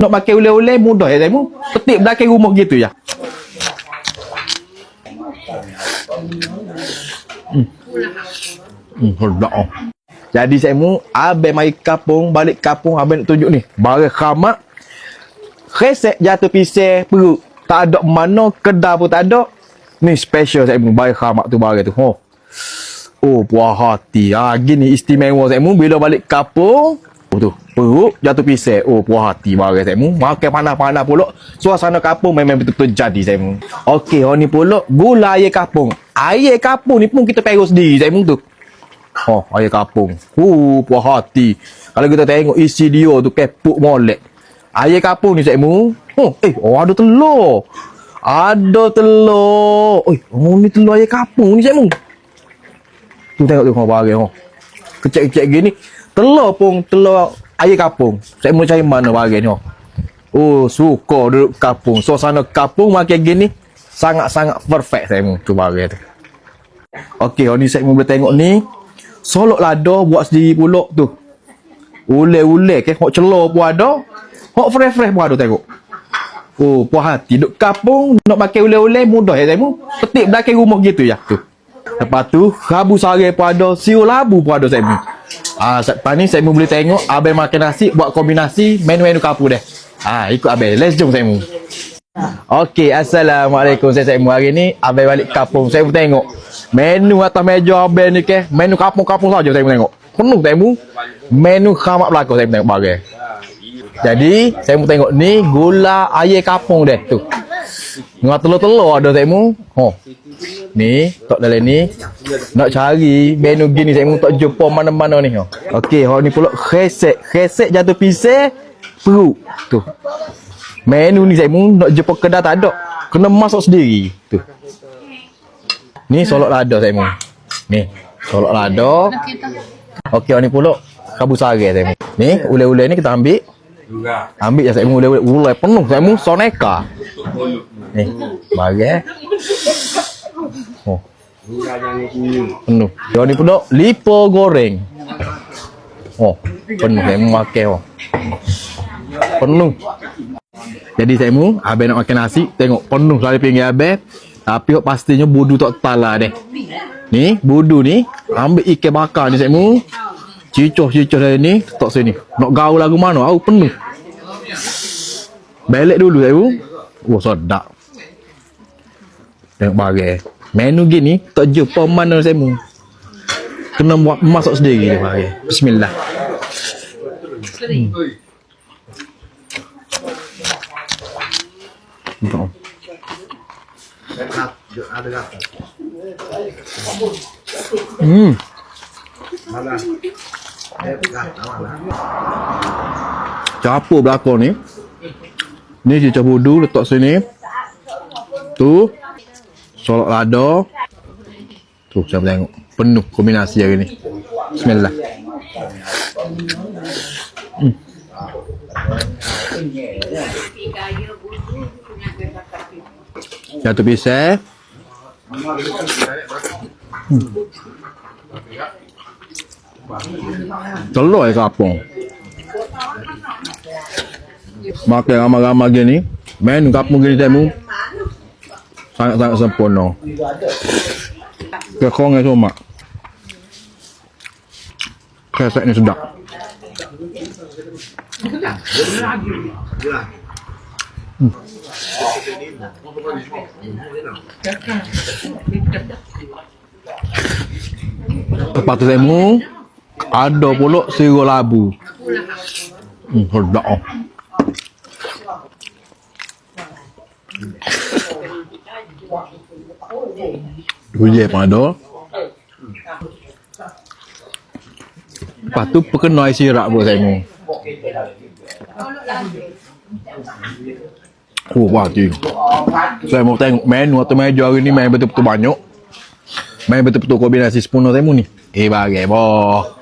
Nak pakai ule-ule mudah ya saya mu. Ketik belakang rumah gitu ya. Hmm. Hmm, oh. Jadi saya mu abe mai kapung, balik kapung abe nak tunjuk ni. Barang khamak. Resep jatuh pisau perut. Tak ada mana kedai pun tak ada. Ni special saya mu barang khamak tu barang tu. Oh. Oh, puas hati. Ah, gini istimewa saya mu bila balik kapung. Oh, tu. Perut jatuh pisau. Oh, puas hati barang saya mu. Makan panas-panas pula. Suasana kapung memang betul-betul jadi saya mu. Okey, oh ni pula gula air kapung. Air kapung ni pun kita perut sendiri saya mu tu. Oh, air kapung. Uh, puas hati. Kalau kita tengok isi dia tu kepuk molek. Air kapung ni saya mu. Oh, eh, oh ada telur. Ada telur. Oi, oh ni telur air kapung ni saya mu. Tu tengok tu kau barang oh. Kecek-kecek gini. Telur pun telur air kapung. Saya mau cari mana barang ni oh. Oh, suka duduk kapung. Suasana kapung makin gini sangat-sangat perfect saya mu tu barang tu. Oh ni saya boleh tengok ni. Solok lada buat sendiri pula tu. Ule-ule ke hok celor pun ada. Hok fresh-fresh pun ada tengok. Oh, puas hati. Duk kapung nak pakai ule-ule mudah ya saya mu. Ketik belakang rumah gitu ya tu. Lepas tu, rabu sare pun ada, siu labu pun ada saya mu. Ah, lepas ni saya boleh tengok abang makan nasi buat kombinasi menu-menu kapur deh. Ah, ikut abang. Let's jom saya. Okey, Assalamualaikum. Saya Mu. Hari ni abang balik kapung. Saya mau tengok menu atas meja abang ni ke. Menu kapung-kapung saja saya tengok. Penuh saya. Menu khamak belakang saya tengok bagai. Jadi, saya mau tengok ni gula air kapung deh tu. Dengan telur-telur ada saya mu. Oh. Ni, tok dalam ni. Nak cari menu gini saya tak jumpa mana-mana ni. Okey, oh ni pula resep. Resep jatuh pisau perut. Tu. Menu ni saya nak jumpa kedai tak ada. Kena masak sendiri. Tu. Ni solok lada saya mu. Ni, solok lada. Okey, oh ni pula kabu sare saya mu. Ni, ule-ule ni kita ambil. Ambil je saya mu ule-ule. Ule penuh saya mu soneka. Ni, bagai. Oh. Penuh. Yang ni pula lipo goreng. Oh, penuh saya mu makan oh. Penuh. Jadi saya mu, abang nak makan nasi, tengok penuh selalu pinggir abang. Tapi hok pastinya budu tak tala deh. Ni, budu ni, ambil ikan bakar ni saya mu. Cicoh-cicoh dari ni, tak sini. Nak gaul lagu mana, au penuh. Belek dulu saya mu. Oh, sedap. Tengok bagai. Menu gini, tak jumpa mana saya mu. Kena buat masak sendiri dia bagai. Bismillah. Hmm. Tengok. Hmm. Capur belakang ni. Ni cicah budu letak sini. Tu. Solok lada. Tu saya tengok. Penuh kombinasi hari ni. Bismillah. Hmm. Jatuh pisau. Telur ya kapung. Makan ramai-ramai gini. Menu kapung gini temu. Sangat-sangat sempurna. Kekong yang cuma. Kesek ni sedap. Lepas tu temu. Ada pula sirih labu. Hmm, sedap oh. Hujai pun ada. Lepas tu perkenal sirap buat saya mu. Oh, wah cing. Saya mau tengok menu atau meja hari ni main betul-betul banyak. Main betul-betul kombinasi sempurna saya ni. Eh, bagai boh.